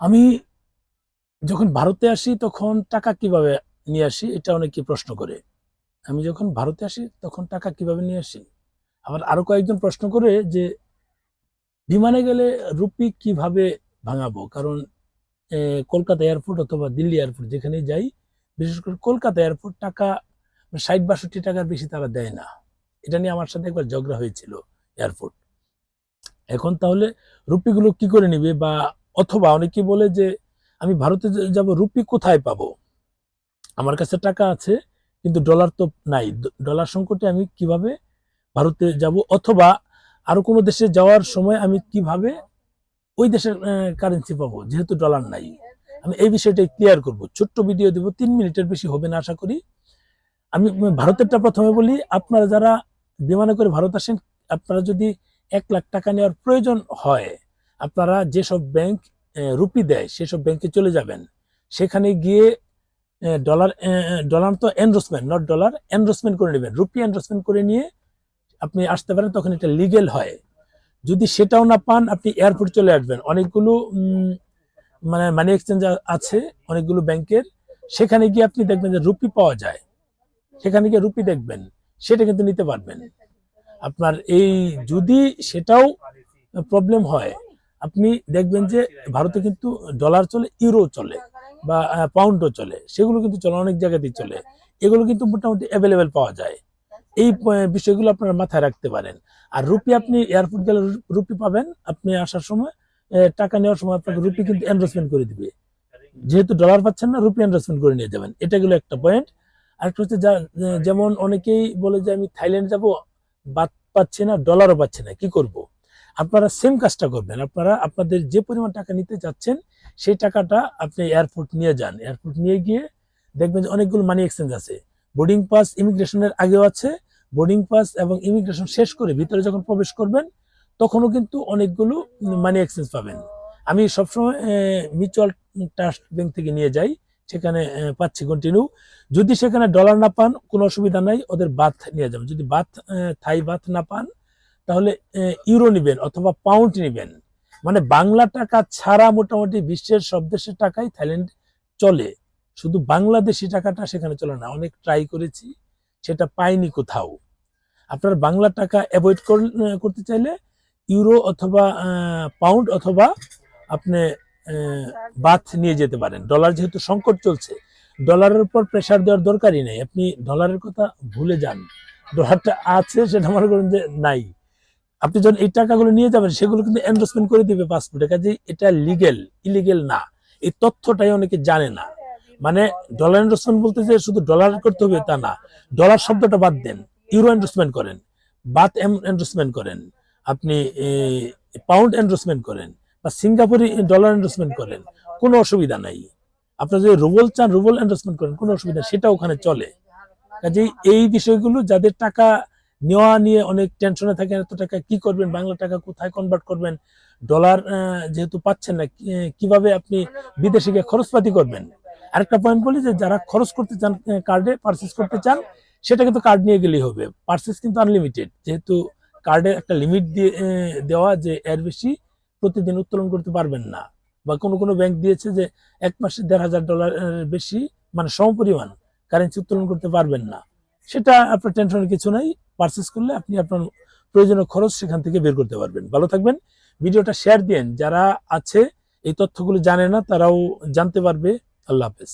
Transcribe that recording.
আমি যখন ভারতে আসি তখন টাকা কীভাবে নিয়ে আসি, এটা অনেকে প্রশ্ন করে। আমি যখন ভারতে আসি তখন টাকা কীভাবে নিয়ে আসি? আবার আরও কয়েকজন প্রশ্ন করে যে, বিমানে গেলে রুপি কীভাবে ভাঙাবো? কারণ কলকাতা এয়ারপোর্ট অথবা দিল্লি এয়ারপোর্ট যেখানে যাই, বিশেষ করে কলকাতা এয়ারপোর্ট টাকা ষাট, বাষট্টি টাকার বেশি তারা দেয় না। এটা নিয়ে আমার সাথে একবার ঝগড়া হয়েছিল এয়ারপোর্ট। এখন তাহলে রুপিগুলো কি করে নিবে বা অথবা অনেকে বলে যে, আমি ভারতে যাব, রুপি কোথায় পাবো? আমার কাছে টাকা আছে, কিন্তু ডলার তো নাই। ডলার সংকটে আমি কীভাবে ভারতে যাব? অথবা আরও কোনো দেশে যাওয়ার সময় আমি কীভাবে ওই দেশের কারেন্সি পাবো? যেহেতু ডলার নাই। আমি এই বিষয়টা ক্লিয়ার করব। ছোট্ট ভিডিও দেবো, তিন মিনিটের বেশি হবে না, আশা করি। আমি ভারতেরটা প্রথমে বলি, আপনারা যারা বিমানে করে ভারত আসেন, আপনারা যদি এক লাখ টাকা নেওয়ার প্রয়োজন হয় আপনারা যেসব ব্যাংক রুপি দেয়, সেসব ব্যাংকে চলে যাবেন। সেখানে গিয়ে ডলার ডলার তো এনরোসমেন্ট নট ডলার এনরোসমেন্ট করে নেবেন। রুপি এনরোসমেন্ট করে নিয়ে আপনি আসতে পারেন, তখন এটা লিগেল হয়। যদি সেটাও না পান, আপনি এয়ারপোর্ট চলে আসবেন। অনেকগুলো মানে মানি এক্সচেঞ্জ আছে, অনেকগুলো ব্যাংকের। সেখানে গিয়ে আপনি দেখবেন যে রুপি পাওয়া যায়। সেখানে গিয়ে রুপি দেখবেন। সেটা কিন্তু নিতে পারবেন। আপনার এই যদি সেটাও প্রবলেম হয় আপনি দেখবেন যে ভারতে কিন্তু ডলার চলে ইউরো চলে বা পাউন্ডও চলে। সেগুলো কিন্তু চলে অনেক জায়গাতেই চলে। এগুলো কিন্তু মোটামুটি অ্যাভেলেবেল পাওয়া যায়। এই বিষয়গুলো আপনারা মাথায় রাখতে পারেন। আর রুপি আপনি এয়ারপোর্ট গেলে রুপি পাবেন। আপনি আসার সময় টাকা নেওয়ার সময় আপনাকে রুপি কিন্তু এনরোসমেন্ট করে দিবে। যেহেতু ডলার পাচ্ছেন না রুপি এনরোসমেন্ট করে নিয়ে যাবেন। এটা গেলো একটা পয়েন্ট আরেকটা হচ্ছে যা- যেমন অনেকেই বলে যে আমি থাইল্যান্ড যাব বাদ পাচ্ছি না ডলারও পাচ্ছি না কি করব? আপনারা সেম কাজটা করবেন। আপনারা আপনাদের যে পরিমাণ টাকা নিতে চাচ্ছেন, সেই টাকাটা আপনি এয়ারপোর্ট নিয়ে যান। এয়ারপোর্ট নিয়ে গিয়ে দেখবেন যে অনেকগুলো মানি এক্সচেঞ্জ আছে। বোর্ডিং পাস ইমিগ্রেশনের আগেও আছে। বোর্ডিং পাস এবং ইমিগ্রেশন শেষ করে ভিতরে যখন প্রবেশ করবেন, তখনও কিন্তু অনেকগুলো মানি এক্সচেঞ্জ পাবেন। আমি সবসময় মিউচুয়াল ট্রাস্ট ব্যাংক থেকে নিয়ে যাই। সেখানে পাচ্ছি কন্টিনিউ যদি সেখানে ডলার না পান, কোনো অসুবিধা নাই। ওদের বাথ নিয়ে যাবেন। যদি বাথ থাই বাথ না পান তাহলে ইউরো নেবেন অথবা পাউন্ড নিবেন। মানে বাংলা টাকা ছাড়া মোটামুটি বিশ্বের সব দেশের টাকাই থাইল্যান্ড চলে। শুধু বাংলাদেশি টাকাটা সেখানে চলে না, অনেক ট্রাই করেছি, সেটা পাইনি কোথাও। আপনার বাংলা টাকা অ্যাভয়েড করতে চাইলে ইউরো অথবা পাউন্ড অথবা আপনি বাথ নিয়ে যেতে পারেন। ডলার যেহেতু সংকট চলছে ডলারের উপর প্রেসার দেওয়ার দরকারই নেই। আপনি ডলারের কথা ভুলে যান। ডলারটা আছে সেটা মনে করেন যে নাই। আপনি যখন এই টাকাগুলো নিয়ে যাবেন, সেগুলো কিন্তু এনরোসমেন্ট করে দিবে পাসপোর্টে কাজে এটা লিগেল ইলিগেল না। এই তথ্যটাই অনেকে জানে না। মানে ডলার এনরোসমেন্ট বলতে যে শুধু ডলার করতে হবে তা না। ডলার শব্দটা বাদ দেন। ইউরো এনরোসমেন্ট করেন। বাত এনরোসমেন্ট করেন। আপনি পাউন্ড এনরোসমেন্ট করেন বা সিঙ্গাপুরি ডলার এনরোসমেন্ট করেন, কোনো অসুবিধা নাই। আপনার যদি রুবল চান রুবল এনরোসমেন্ট করেন, কোনো অসুবিধা সেটা ওখানে চলে। কাজেই এই বিষয়গুলো যাদের টাকা নেওয়া নিয়ে অনেক টেনশনে থাকেন, এত টাকা কি করবেন, বাংলা টাকা কোথায় কনভার্ট করবেন ডলার যেহেতু পাচ্ছেন না কীভাবে আপনি বিদেশে গিয়ে খরচপাতি করবেন? আরেকটা পয়েন্ট বলি যে, যারা খরচ করতে চান কার্ডে পারচেস করতে চান, সেটা কিন্তু কার্ড নিয়ে গেলেই হবে। পারচেস কিন্তু আনলিমিটেড যেহেতু কার্ডের একটা লিমিট দিয়ে দেওয়া যে এর বেশি প্রতিদিন উত্তোলন করতে পারবেন না। বা কোনো কোনো ব্যাংক দিয়েছে যে, এক মাসে দেড় হাজার ডলার বেশি মানে সমপরিমাণ কারেন্সি উত্তোলন করতে পারবেন না। সেটা আপনার টেনশনের কিছু নাই। পারচেস করলে আপনি আপনার প্রয়োজনীয় খরচ সেখান থেকে বের করতে পারবেন। ভালো থাকবেন। ভিডিওটা শেয়ার দিন যারা আছে, এই তথ্যগুলো জানে না, তারাও জানতে পারবে। আল্লাহ হাফেজ।